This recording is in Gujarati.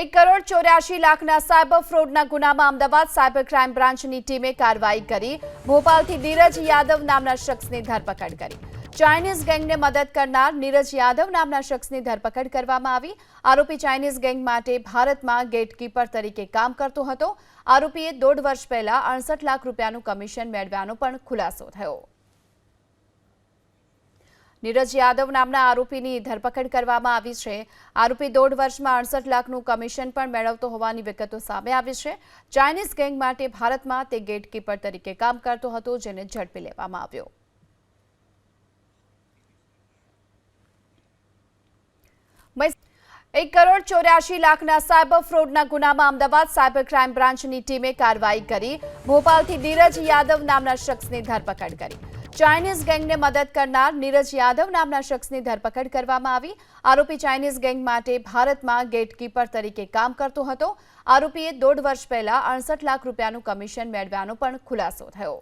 એક કરોડ ચોર્યાસી લાખના સાયબર ફ્રોડના ગુનામાં અમદાવાદ સાયબર ક્રાઇમ બ્રાન્ચની ટીમે કાર્યવાહી કરી. ભોપાલથી નીરજ યાદવ નામના શખ્સની ધરપકડ કરી. ચાઇનીઝ ગેંગને મદદ કરનાર નીરજ યાદવ નામના શખ્સની ધરપકડ કરવામાં આવી. આરોપી ચાઇનીઝ ગેંગ માટે ભારતમાં ગેટકીપર તરીકે કામ કરતો હતો. આરોપીએ દોઢ વર્ષ પહેલા અડસઠ લાખ રૂપિયાનું કમિશન મેળવ્યાનો પણ ખુલાસો થયો. નીરજ યાદવ નામના આરોપીની ધરપકડ કરવામાં આવી છે. આરોપી દોઢ વર્ષમાં અડસઠ લાખનું કમિશન પણ મેળવતો હોવાની વિગતો સામે આવી છે. ચાઇનીઝ ગેંગ માટે ભારતમાં તે ગેટકીપર તરીકે કામ કરતો હતો, જેને ઝડપી લેવામાં આવ્યો. એક કરોડ ચોર્યાસી લાખના સાયબર ફ્રોડના ગુનામાં અમદાવાદ સાયબર ક્રાઇમ બ્રાન્ચની ટીમે કાર્યવાહી કરી. ભોપાલથી નીરજ યાદવ નામના શખ્સની ધરપકડ કરી. ચાઇનીઝ ગેંગને મદદ કરનાર નીરજ યાદવ નામના શખ્સની ધરપકડ કરવામાં આવી. આરોપી ચાઇનીઝ ગેંગ માટે ભારતમાં ગેટકીપર તરીકે કામ કરતો હતો. આરોપીએ દોઢ વર્ષ પહેલા અડસઠ લાખ રૂપિયાનું કમિશન મેળવ્યાનો પણ ખુલાસો થયો.